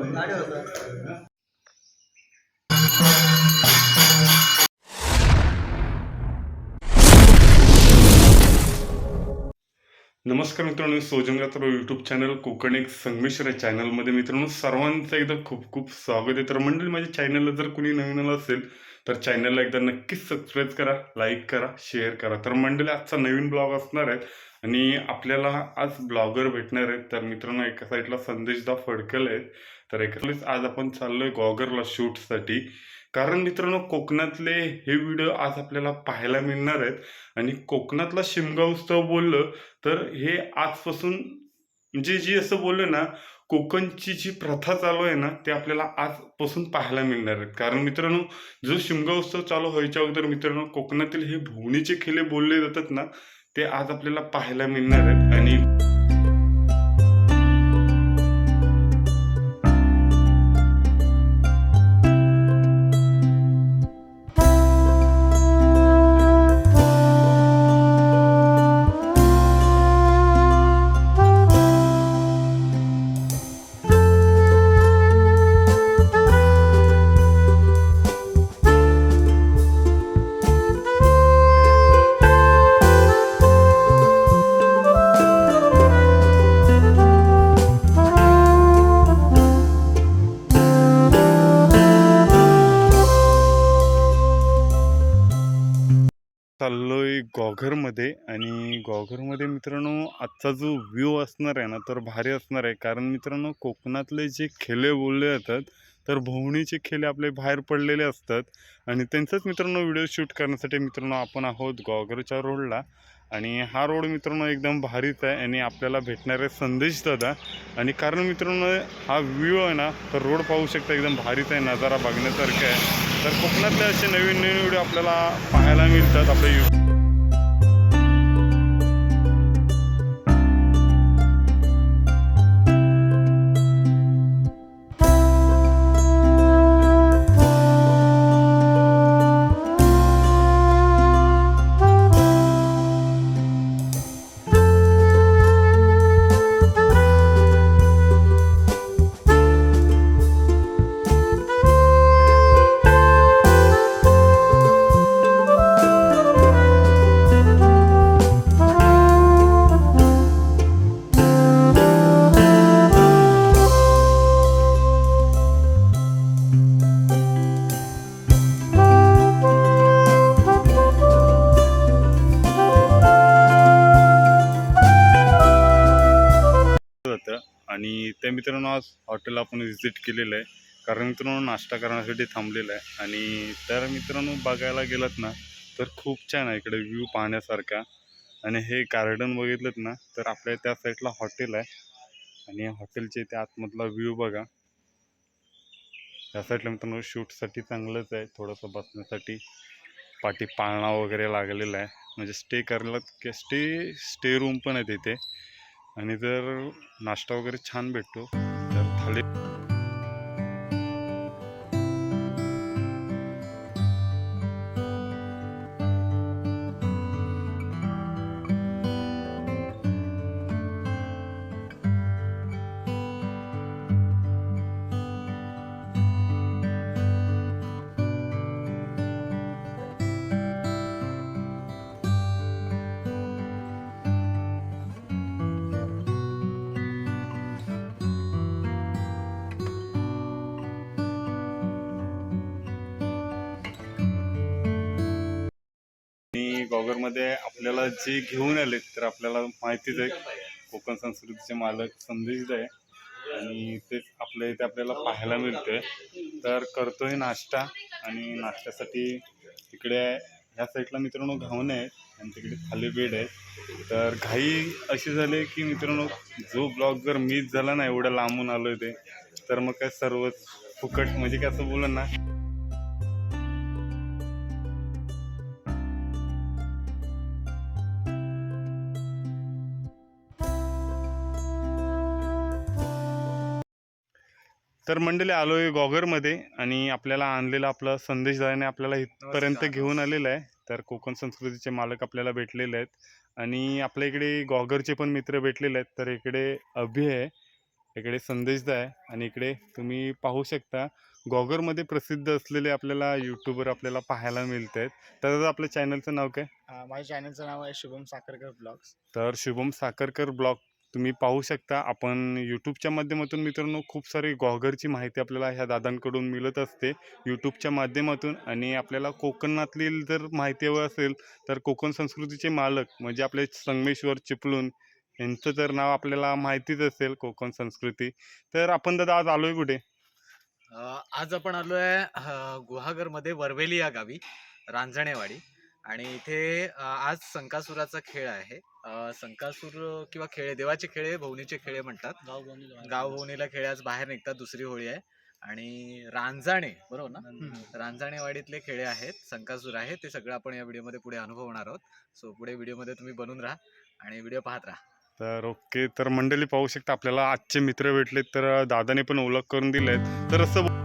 नमस्कार मित्रांनो सोजंगात्र YouTube channel Konkan एक संगमेश्वर या चॅनलमध्ये मित्रांनो सर्वांचं एकदा खूप खूप स्वागत आहे. तर मंडळी माझ्या चॅनलला जर कुणी नवीन आलं असेल तर चॅनलला एकदा नक्कीच सबस्क्राईब करा लाईक करा शेअर करा. तर मंडळी आजचा नवीन ब्लॉग असणार आहे आणि आपल्याला आज ब्लॉगर भेटणार आहेत. तर मित्रांनो एका साईडला संदेशदा फडकल आहेत. तर एका आज आपण चाललोय गॉगरला शूटसाठी कारण मित्रांनो कोकणातले हे व्हिडिओ आज आपल्याला पाहायला मिळणार आहेत. आणि कोकणातला शिमगा उत्सव बोललं तर हे आजपासून म्हणजे जी असं बोललं ना कोकणची जी प्रथा चालू आहे ना ते आपल्याला आजपासून पाहायला मिळणार आहेत. कारण मित्रांनो जो शिमगा उत्सव चालू व्हायच्या अगोदर मित्रांनो कोकणातील हे भुवणीचे खेळे बोलले जातात ना ते आज आपल्याला पाहायला मिळणार आहेत. आणि चाललोय गॉघरमध्ये आणि गॉघरमध्ये मित्रांनो आजचा जो व्ह्यू असणार आहे ना तर भारी असणार आहे. कारण मित्रांनो कोकणातले जे खेळे बोलले जातात तर भोवणीचे खेळे आपले बाहेर पडलेले असतात. आणि त्यांचाच मित्रांनो व्हिडिओ शूट करण्यासाठी मित्रांनो आपण आहोत गॉगरच्या रोडला. आणि हा रोड मित्रांनो एकदम भारीच आहे आणि आपल्याला भेटणारे संदेश दादा. आणि कारण मित्रांनो हा व्ह्यू आहे ना तर रोड पाहू शकता एकदम भारीच आहे नजारा बघण्यासारखा आहे. तर कोकणातले असे नवीन नवीन व्हिडिओ आपल्याला पाहायला मिळतात आपल्या यू मित्रांनो आज हॉटेल आपण व्हिजिट केलेलं आहे. कारण मित्रांनो नाश्ता करण्यासाठी थांबलेलं आहे. आणि तर मित्रांनो बघायला गेलात ना तर खूप छान आहे इकडे व्ह्यू पाहण्यासारखा. आणि हे गार्डन बघितलं ना तर आपल्या त्या साईडला हॉटेल आहे. आणि हॉटेलचे त्या आतमधला व्ह्यू बघा. या साईडला मित्रांनो शूटसाठी चांगलंच आहे. थोडंसं बसण्यासाठी पाठी पाळणा वगैरे लागलेला आहे. म्हणजे स्टे करायला स्टे स्टे रूम पण आहे तिथे. आणि जर नाश्ता वगैरे छान भेटतो तर थाली गॉगरमध्ये आपल्याला जे घेऊन आले तर आपल्याला माहितीच आहे. कोकण संस्कृतीचे मालक संदेश आहे आणि तेच आपल्या इथे आपल्याला पाहायला मिळतंय. तर करतोय नाश्ता आणि नाश्त्यासाठी इकडे ह्या साईडला मित्रांनो घावणे आहेत. आणि तिकडे खाली बेड आहे तर घाई अशी झाली की मित्रांनो जो ब्लॉग जर मिस झाला ना एवढं लांबून आलो ते तर मग काय सर्वच फुकट. म्हणजे कसं असं ना तर मंडळी आलोय गॉगरमध्ये आणि आपल्याला आणलेला आपला संदेश दादाने आपल्याला इथपर्यंत घेऊन आलेला आहे. तर कोकण संस्कृतीचे मालक आपल्याला भेटलेले आहेत. आणि आपल्या इकडे गॉगरचे पण मित्र भेटलेले आहेत. तर इकडे अभि आहे इकडे संदेशदा आहे आणि इकडे तुम्ही पाहू शकता गॉगरमध्ये प्रसिद्ध असलेले आपल्याला यूट्यूबर आपल्याला पाहायला मिळत आहेत तर आपल्या चॅनलचं नाव काय? माझ्या चॅनलचं नाव आहे शुभम साखरकर ब्लॉग्स. तर शुभम साखरकर ब्लॉग तुम्ही पाहू शकता. आपण यूट्यूबच्या माध्यमातून मित्रांनो खूप सारी गॉगरची माहिती आपल्याला ह्या दादांकडून मिळत असते. यूट्यूबच्या माध्यमातून आणि आपल्याला कोकणातली जर माहिती हवं असेल तर कोकण संस्कृतीचे मालक म्हणजे आपले संगमेश्वर चिपळूण यांचं जर नाव आपल्याला माहितीच असेल कोकण संस्कृती तर आपण दादा आज आलोय कुठे? आज आपण आलो आहे गुहागरमध्ये वरवेली या गावी रांजणेवाडी. आणि इथे आज संकासुराचा खेळ आहे. संकासूर किंवा खेळ देवाचे खेळ भवनीचे खेळ म्हणतात. गाव भवनीला खेळ आज बाहेर निघतात दुसरी होळी आहे. आणि रांजाणे बरोबर ना? रांजाणेवाडीतले खेळे आहेत संकासूर आहे. ते सगळं आपण या व्हिडिओमध्ये पुढे अनुभवणार आहोत. सो पुढे व्हिडिओमध्ये तुम्ही बनून राहा आणि व्हिडिओ पाहत राहा. तर ओके तर मंडळी पाहू शकता आपल्याला आजचे मित्र भेटलेत तर दादाने पण ओळख करून दिलेत. तर असं